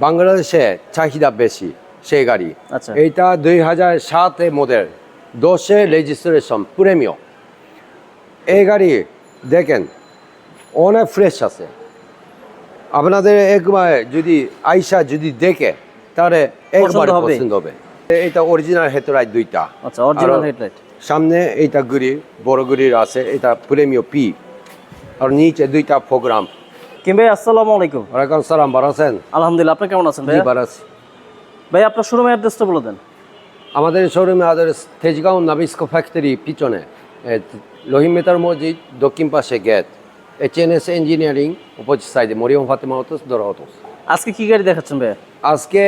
বাংলাদেশে চাহিদা বেশি সেই গাড়ি। আচ্ছা। এইটা দুই হাজার সাতে মডেল দশে রেজিস্ট্রেশন প্রিমিয়াম এই গাড়ি দেখেন অনেক ফ্রেশ আছে। আপনাদের একবার যদি আইসা যদি দেখে তাহলে একবার। পছন্দ হবে। এটা অরিজিনাল হেতরাই দুইটা। আচ্ছা অরিজিনাল হেডলাইট সামনে এইটা গুড়ি বড় গুড়ির আছে এটা প্রেমীয় পি আর নিচে দুইটা প্রোগ্রাম কিংবা আসসালামু আলাইকুম। ওয়ালাইকুম সালাম ভালো আছেন? আলহামদুলিল্লাহ আপনি কেমন আছেন জি ভাইয়া? ভালো আছি। ভাই আপনার শোরুমের অ্যাড্রেসটা বলে দেন। আমাদের শোরুমে আমাদের তেজগাঁও নাবিস্কো ফ্যাক্টরি পিছনে লহিমেতার মসজিদ দক্ষিণ পাশে gate H N S engineering opposite সাইডে মরিয়ম ফাতেমা হতোস দর হতোস আজকে কি গাড়ি দেখাচ্ছেন ভাইয়া? আজকে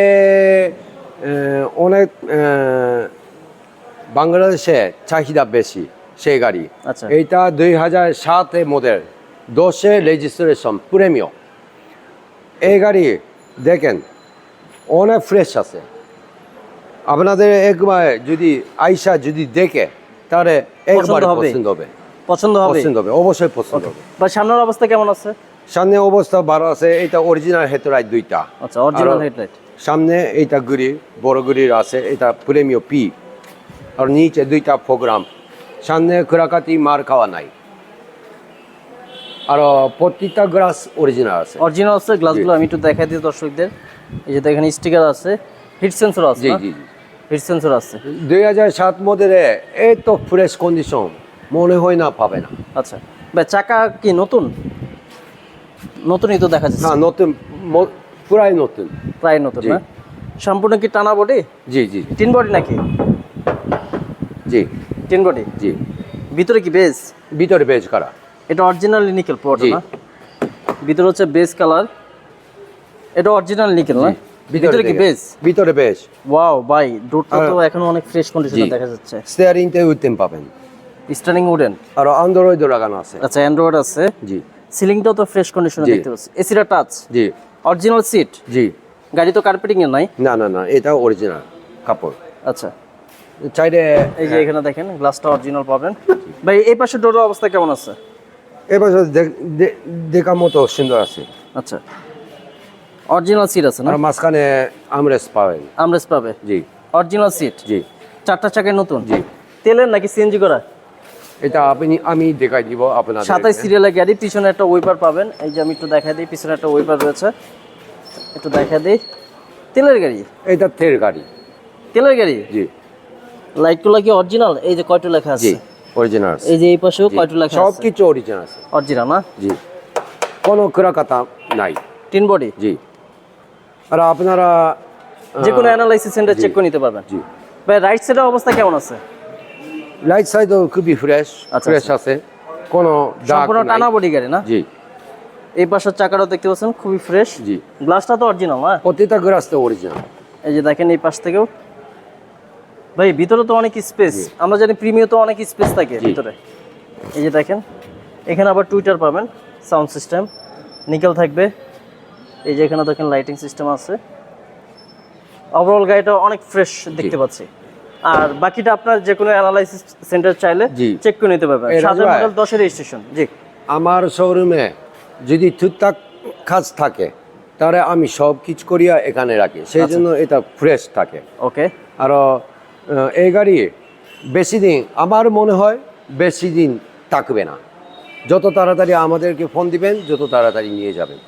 অনেক বাংলাদেশে চাহিদা বেশি সেই গাড়ি। আচ্ছা। এইটা দুই হাজার সাতে মডেল দশে রেজিস্ট্রেশন প্রিমিয়াম এই গাড়ি দেখেন অনেক ফ্রেশ আছে। আপনাদের একবার যদি আইসা যদি দেখে তাহলে একবার পছন্দ হবে। পছন্দ হবে। পছন্দ হবে? অবশ্যই পছন্দ হবে। সামনের অবস্থা কেমন আছে? সামনে অবস্থা ভালো আছে এটা অরিজিনাল হেতরাই দুইটা। আচ্ছা অরিজিনাল হেডলাইট সামনে এইটা গুড়ি বড় গুড়ির আছে এটা প্রেমীয় পি আর নিচে দুইটা প্রোগ্রাম সামনে খোরাকাতি মার খাওয়া নাই। আর প্রত্যেকটা গ্লাস অরিজিনাল আছে। অরিজিনাল আছে গ্লাসগুলো আমি একটু দেখাই দিই দর্শকদের। এই যে দেখেন স্টিকার আছে। হিট সেন্সর আছে জি জি হিট সেন্সর আছে। দুই হাজার সাত মডেলে এই তো ফ্রেশ কন্ডিশন মনে হয় না পাবে না। আচ্ছা। ভাই চাকা কি নতুন? নতুনই তো দেখা যাচ্ছে। হ্যাঁ নতুন পুরাই নতুন। প্রায় নতুন না? সম্পূর্ণ কি টানা বডি জি জি তিন বডি নাকি? জি। তিন বডি জি। ভিতরে কি বেস ভিতরে বেজ করা। এটা অরিজিনাল নিকেল পোর্ট না? ভিতরে হচ্ছে বেস কালার এটা অরিজিনাল নিকেল না? ভিতরে কি বেস ভিতরে বেশ ওয়াও ভাই ডোরটা তো এখন অনেক ফ্রেশ কন্ডিশনে দেখা যাচ্ছে। স্টেয়ারিংতে উঠতেন পাবেন। স্টার্নিং উডেন আর অ্যান্ড্রয়েড লাগানো আছে। আচ্ছা অ্যান্ড্রয়েড আছে। জি। সিলিংটাও তো ফ্রেশ কন্ডিশনে দেখতে পাচ্ছি। এসিটা টাচ জি। অরিজিনাল সিট জি। গাড়ি তো কার্পেটিং এর নাই। না না না এটা অরিজিনাল কাপড়। আচ্ছা। চাইলে এই যে এখানে দেখেন গ্লাসটা অরিজিনাল পাবেন। ভাই এই পাশে ডোরের অবস্থা কেমন আছে? এবার দেখার মতো সুন্দর আছে। আচ্ছা। অরিজিনাল সিট আছে না? আর মাঝখানে আমরেস পাবেন। আমরেস পাবে? জি। অরিজিনাল সিট জি। চারটা চাকায় নতুন? জি। তেলের নাকি সিএনজি করা? এটা আপনি আমি দেখাই দিব আপনার সাতাইশ সিরিয়ালের গাড়ি পিছনে একটা ওয়েপার পাবেন। এই যে আমি একটু দেখা দিই পিছনে একটা ওয়েপার রয়েছে। একটু দেখা দিই। তেলের গাড়ি? এটা তেল গাড়ি। তেলের গাড়ি? জি। লাইটগুলো কি অরিজিনাল এই যে কয়টা লেখা আছে? অরিজিনাল এই যে এই পাশেও কয়টা লেখা সব কিছু অরিজিনাল আছে অরিজিনাল না? জি। কোনো কথা নাই। তিন বডি জি। আর আপনারা যে কোনো অ্যানালাইসিস সেন্টার চেক করে নিতে পারবেন। জি। ভাই রাইট সাইডের অবস্থা কেমন আছে? লাইট সাইডও খুবই ফ্রেশ আচ্ছা, ফ্রেশ আছে। কোনো দাগ সম্পূর্ণ টানা বডি গাড়ি না? জি। এই পাশের চাকাটাও দেখতে পাচ্ছেন খুবই ফ্রেশ জি। গ্লাসটা তো অরিজিনাল না? প্রতিটা গ্রাস তো অরিজিনাল এই যে দেখেন এই পাশ থেকেও ভাই ভিতরে তো অনেক স্পেস আমরা জানি প্রিমিয়াম তো অনেক স্পেস থাকে ভিতরে। এই যে দেখেন এখানে আবার টুইটার পাবেন সাউন্ড সিস্টেম নিকেল থাকবে। এই যে এখানে দেখেন লাইটিং সিস্টেম আছে। ওভারঅল গাড়িটা অনেক ফ্রেশ দেখতে পাচ্ছি। আর বাকিটা আপনার যে কোনো অ্যানালাইসিস সেন্টার চাইলে চেক করে নিতে পারবেন। ভাই। মডেল দশের রেজিস্ট্রেশন জি। আমার শোরুমে যদি টুকটাক কাজ থাকে তাহলে আমি সব কিছু করিয়া এখানে রাখি। সেই আচ্ছা। জন্য এটা ফ্রেশ থাকে। ওকে আর এই গাড়ি বেশি দিন আমার মনে হয় বেশি দিন থাকবে না। যত তাড়াতাড়ি আমাদেরকে ফোন দিবেন যত তাড়াতাড়ি নিয়ে যাবেন।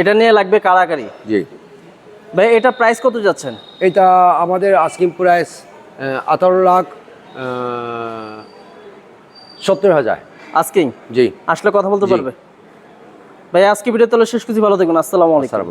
এটা নিয়ে লাগবে কারাকারি জি। ভাই এটা প্রাইস কত যাচ্ছেন? এটা আমাদের আস্কিং প্রাইস আঠারো লাখ সত্তর হাজার। আস্কিং জি। আসলে কথা বলতে। পারবে? ভাই আজকে ভিডিও তাহলে শেষ করছি ভালো থাকবেন আসসালামু আলাইকুম।